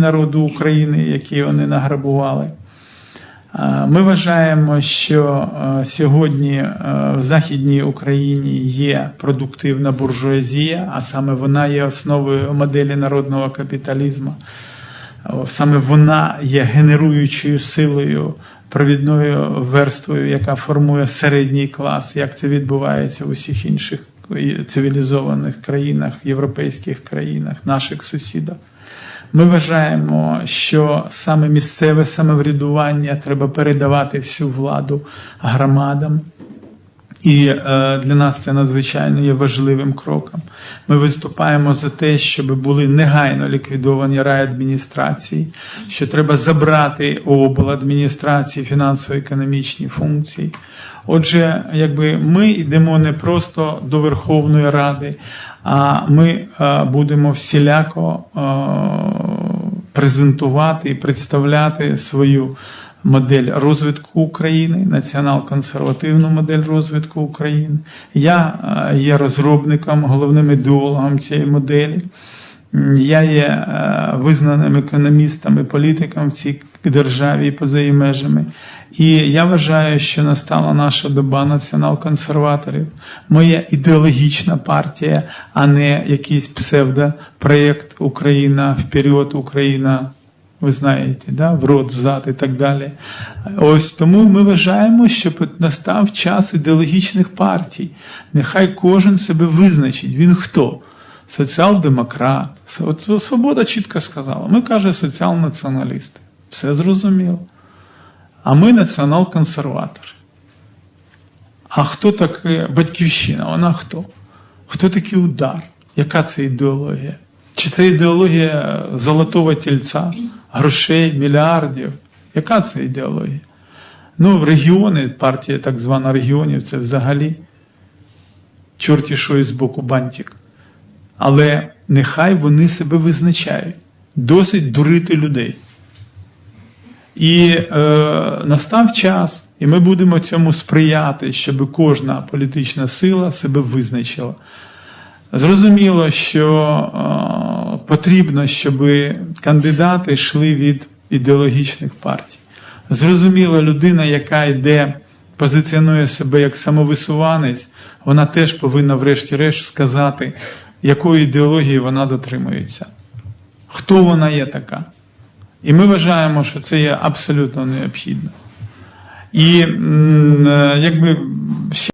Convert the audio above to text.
народу України, які вони награбували. Ми вважаємо, що е, сьогодні е, в Західній Україні є продуктивна буржуазія, а саме вона є основою моделі народного капіталізму. Саме вона є генеруючою силою, провідною верствою, яка формує середній клас, як це відбувається в усіх інших цивілізованих країнах, європейських країнах, наших сусідах. Ми вважаємо, що саме місцеве самоврядування треба передавати всю владу громадам. І е, для нас це надзвичайно є важливим кроком. Ми виступаємо за те, щоб були негайно ліквідовані райадміністрації, що треба забрати обладміністрації фінансово-економічні функції. Отже, якби ми йдемо не просто до Верховної Ради, а ми е, будемо всіляко е, презентувати і представляти свою модель розвитку України, націонал-консервативну модель розвитку України. Я е, є розробником, головним ідеологом цієї моделі. Я є е, визнаним економістом і політиком в цій державі і поза її межами. І я вважаю, що настала наша доба націонал-консерваторів. Моя ідеологічна партія, а не якийсь псевдопроєкт Україна вперед, Україна ви знаєте, да, в рот, взад і так далі. Ось тому ми вважаємо, що настав час ідеологічних партій. Нехай кожен себе визначить. Він хто? Соціал-демократ. Свобода чітко сказала. Ми каже соціал-націоналісти. Все зрозуміло. А ми націонал-консерватори. А хто таке батьківщина? Вона хто? Хто такий удар? Яка це ідеологія? Чи це ідеологія золотого тільця, грошей, мільярдів? Яка це ідеологія? Ну, регіони, партія так звана регіонів, це взагалі чорті що із боку бантик. Але нехай вони себе визначають. Досить дурити людей. І е, настав час, і ми будемо цьому сприяти, щоб кожна політична сила себе визначила. Зрозуміло, що е, потрібно, щоб кандидати йшли від ідеологічних партій. Зрозуміло, людина, яка йде, позиціонує себе як самовисуванець, вона теж повинна, врешті-решт, сказати, якої ідеології вона дотримується, хто вона є така. І ми вважаємо, що це є абсолютно необхідно. І е, якби ще